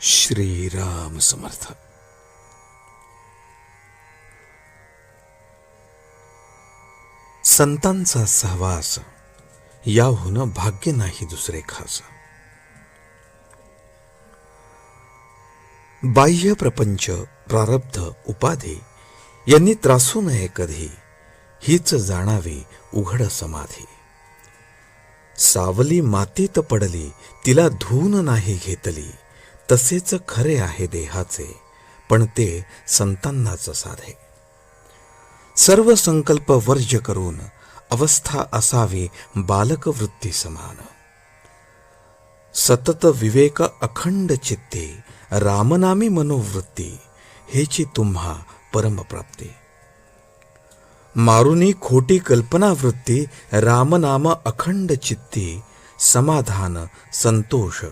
श्रीराम समर्थ. संतांचा सहवास याहून भाग्य नाही दुसरे खास. बाह्य प्रपंच प्रारब्ध उपाधी यांनी त्रासू नये कधी हीच जाणावी उघड समाधी. सावली मातीत पडली तिला धून नाही घेतली. तसेच खरे आहे देहाचे पण ते संतांनाच साधे. सर्व संकल्प वर्ज्य करून अवस्था असावी बालक वृत्ती समान. सतत विवेक अखंड चित्ते रामनामी मनोवृत्ती हेची तुम्हा परमप्राप्ती. मारुनी खोटी कल्पना वृत्ती रामनाम अखंड चित्ती समाधान संतोष